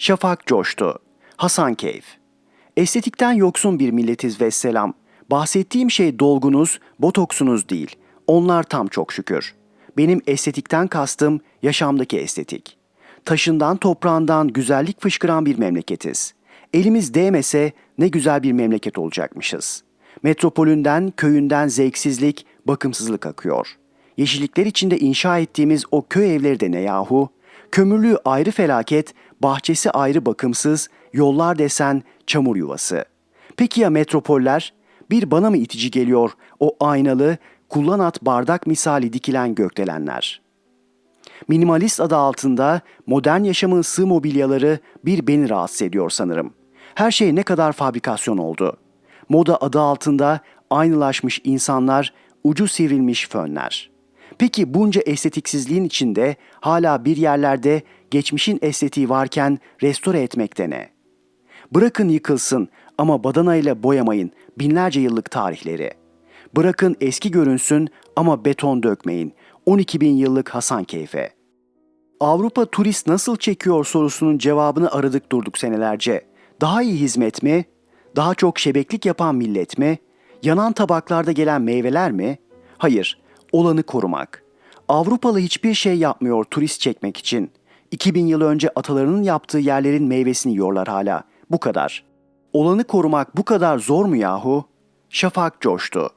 Şafak coştu. Hasan keyif. Estetikten yoksun bir milletiz ve selam. Bahsettiğim şey dolgunuz, botoksunuz değil. Onlar tam çok şükür. Benim estetikten kastım yaşamdaki estetik. Taşından toprağından güzellik fışkıran bir memleketiz. Elimiz değmese ne güzel bir memleket olacakmışız. Metropolünden, köyünden zevksizlik, bakımsızlık akıyor. Yeşillikler içinde inşa ettiğimiz o köy evleri de ne yahu? Kömürlüğü ayrı felaket, bahçesi ayrı bakımsız, yollar desen çamur yuvası. Peki ya metropoller? Bir bana mı itici geliyor o aynalı, kullan at bardak misali dikilen gökdelenler? Minimalist adı altında modern yaşamın sığ mobilyaları bir beni rahatsız ediyor sanırım. Her şey ne kadar fabrikasyon oldu. Moda adı altında aynılaşmış insanlar, ucu sivrilmiş fönler. Peki bunca estetiksizliğin içinde hala bir yerlerde geçmişin estetiği varken restore etmekte ne? Bırakın yıkılsın ama badanayla boyamayın binlerce yıllık tarihleri. Bırakın eski görünsün ama beton dökmeyin 12 bin yıllık Hasan Keyfe. Avrupa turist nasıl çekiyor sorusunun cevabını aradık durduk senelerce. Daha iyi hizmet mi? Daha çok şebeklik yapan millet mi? Yanan tabaklarda gelen meyveler mi? Hayır, olanı korumak. Avrupalı hiçbir şey yapmıyor turist çekmek için. 2000 yıl önce atalarının yaptığı yerlerin meyvesini yiyorlar hala. Bu kadar. Olanı korumak bu kadar zor mu yahu? Şafak coştu.